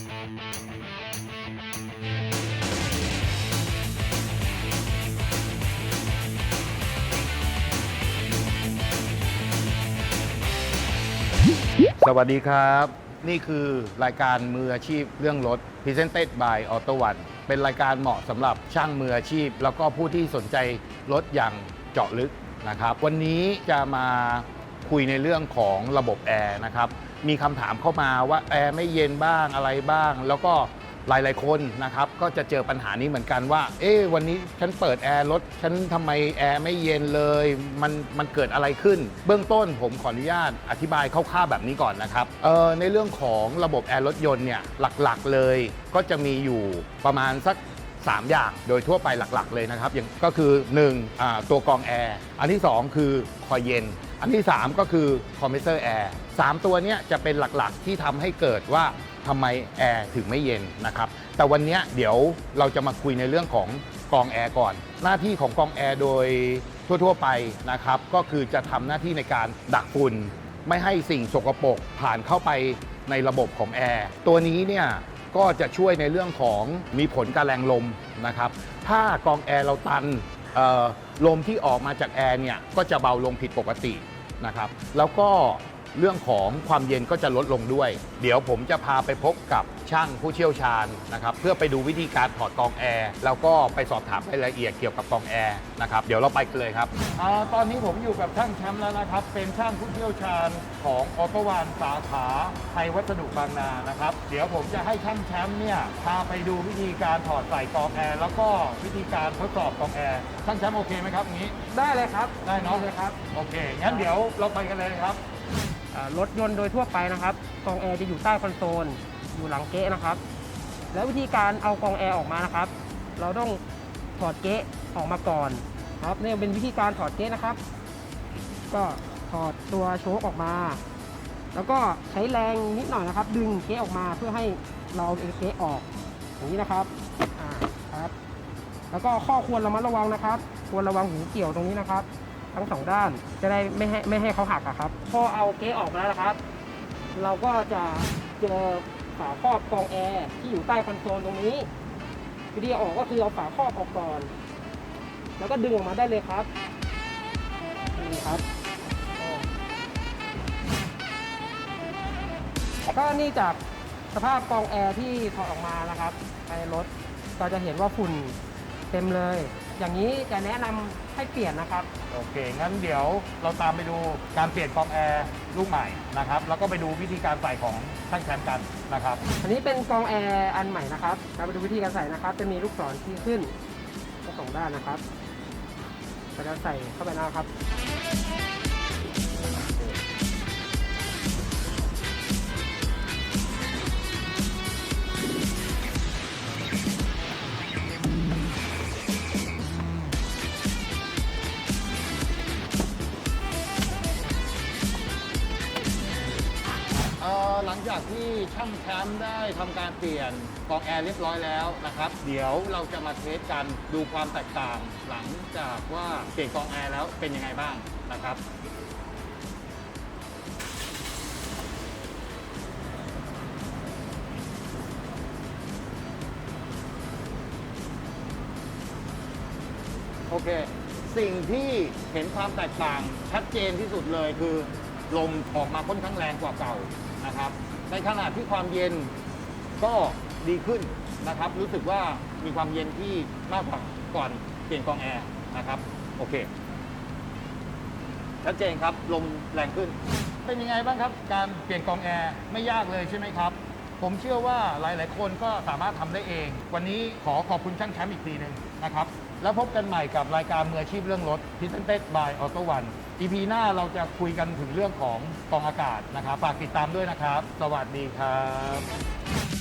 สวัสดีครับ นี่คือรายการมืออาชีพเรื่องรถ Presented by Auto One เป็นรายการเหมาะสำหรับช่างมืออาชีพ แล้วก็ผู้ที่สนใจรถอย่างเจาะลึกนะครับ วันนี้จะมา คุยในเรื่องของระบบแอร์นะครับ มีคำถามเข้ามาว่าแอร์ไม่เย็นบ้างอะไรบ้าง แล้วก็หลายๆคนนะครับ ก็จะเจอปัญหานี้เหมือนกันว่า เอ๊ะวันนี้ฉันเปิดแอร์รถฉันทำไมแอร์ไม่เย็นเลย มันมันเกิดอะไรขึ้น เบื้องต้นผมขออนุญาตอธิบายคร่าวๆแบบนี้ก่อนนะครับเอ่อในเรื่องของระบบแอร์รถยนต์เนี่ยหลักๆเลย ก็จะมีอยู่ประมาณสัก3 อย่างโดยทั่วไปหลักๆเลยนะครับอย่างก็คือ1อ่าตัวกรองแอร์ อันที่ 2 คือคอยเย็น อันที่ 3 ก็คือคอมเพรสเซอร์แอร์สามตัวเนี้ยจะเป็นหลักๆที่ทำให้เกิดว่าทำไมแอร์ถึงไม่เย็นนะครับ แต่วันนี้เดี๋ยวเราจะมาคุยในเรื่องของกองแอร์ก่อน หน้าที่ของกองแอร์โดยทั่วๆไปนะครับ ก็คือจะทำหน้าที่ในการดักฝุ่นไม่ให้สิ่งสกปรกผ่านเข้าไปในระบบของแอร์ตัวนี้เนี่ยก็จะช่วยในเรื่องของมีผลการแรงลมนะครับ ถ้ากองแอร์เราตันลมที่ออกมาจากแอร์เนี่ยก็จะเบาลงผิดปกติ นะครับ แล้วก็ เรื่องของความเย็นก็จะลดลงด้วย เดี๋ยวผมจะพาไปพบกับช่างผู้เชี่ยวชาญนะครับเพื่อไปดูวิธีการถอดกรองแอร์แล้วก็ไปสอบถามรายละเอียดเกี่ยวกับกรองแอร์นะครับเดี๋ยวเราไปกันเลยครับ อาตอนนี้ผมอยู่กับช่างแชมป์แล้วนะครับ เป็นช่างผู้เชี่ยวชาญของออโตวานสาขาไทยวัสดุบางนานะครับ เดี๋ยวผมจะให้ช่างแชมป์เนี่ยพาไปดูวิธีการถอดใส่กรองแอร์แล้วก็วิธีการทดสอบกรองแอร์ช่างแชมป์โอเคไหมครับอย่างนี้ ได้เลยครับได้เนาะเลยครับ โอเค งั้นเดี๋ยวเราไปกันเลยครับอ่า รถยนต์โดยทั่วไปนะครับกองแอร์จะอยู่ใต้คอนโซล อยู่หลังเก๊ะนะครับ แล้ววิธีการเอากองแอร์ออกมานะครับ เราต้องถอดเก๊ะออกมาก่อนครับนี่เป็นวิธีการถอดเก๊ะนะครับ ก็ถอดตัวโชคออกมา แล้วก็ใช้แรงนิดหน่อยนะครับ ดึงเก๊ะออกมาเพื่อให้เราเอาเก๊ะออกอย่างนี้นะครับอ่าครับ แล้วก็ข้อควรระมัดระวังนะครับ ควรระวังหูเกี่ยวตรงนี้นะครับ ทั้งสองด้าน จะได้ไม่ให้ไม่ให้เขาหักอะครับ พอเอาเก๊ะออกมาแล้วนะครับ เราก็จะเจอฝาครอบกองแอร์ที่อยู่ใต้คอนโซลตรงนี้ วิธีออกก็คือเอาฝาครอบออกก่อน แล้วก็ดึงออกมาได้เลยครับนี่ครับแล้วก็นี่จากสภาพกองแอร์ที่ถอดออกมานะครับในรถก็จะเห็นว่าฝุ่นเต็มเลย อย่างนี้จะแนะนำให้เปลี่ยนนะครับ โอเค งั้นเดี๋ยวเราตามไปดูการเปลี่ยนกรองแอร์ลูกใหม่นะครับ แล้วก็ไปดูวิธีการใส่ของช่างแชมป์กันนะครับ อันนี้เป็นกรองแอร์อันใหม่นะครับเราไปดูวิธีการใส่นะครับ จะมีลูกศรที่ขึ้นทั้งสองด้านนะครับเราจะใส่เข้าไปนะครับเอ่ อหลังจากที่ช่างแชมป์ได้ทำการเปลี่ยนกองแอร์เรียบร้อยแล้วนะครับ เดี๋ยวเราจะมาเทสกันดูความแตกต่าง หลังจากว่าเปลี่ยนกองแอร์แล้วเป็นยังไงบ้างนะครับ โอเค สิ่งที่เห็นความแตกต่างชัดเจนที่สุดเลยคือ ลมออกมาค่อนข้างแรงกว่าเก่า นะครับ ในขณะที่ความเย็นก็ดีขึ้นนะครับ รู้สึกว่ามีความเย็นที่มากกว่าก่อนเปลี่ยนกองแอร์นะครับ โอเค ชัดเจนครับ ลมแรงขึ้น เป็นยังไงบ้างครับ การเปลี่ยนกองแอร์ไม่ยากเลยใช่ไหมครับ ผมเชื่อว่าหลาย ๆ คนก็สามารถทำได้เอง วันนี้ขอขอบคุณช่างแชมป์อีกทีหนึ่งนะครับ แล้วพบกันใหม่กับรายการมืออาชีพเรื่องรถ Presented by Auto One EP หน้าเราจะคุยกันถึงเรื่องของกองอากาศนะครับ ฝากติดตามด้วยนะครับ สวัสดีครับ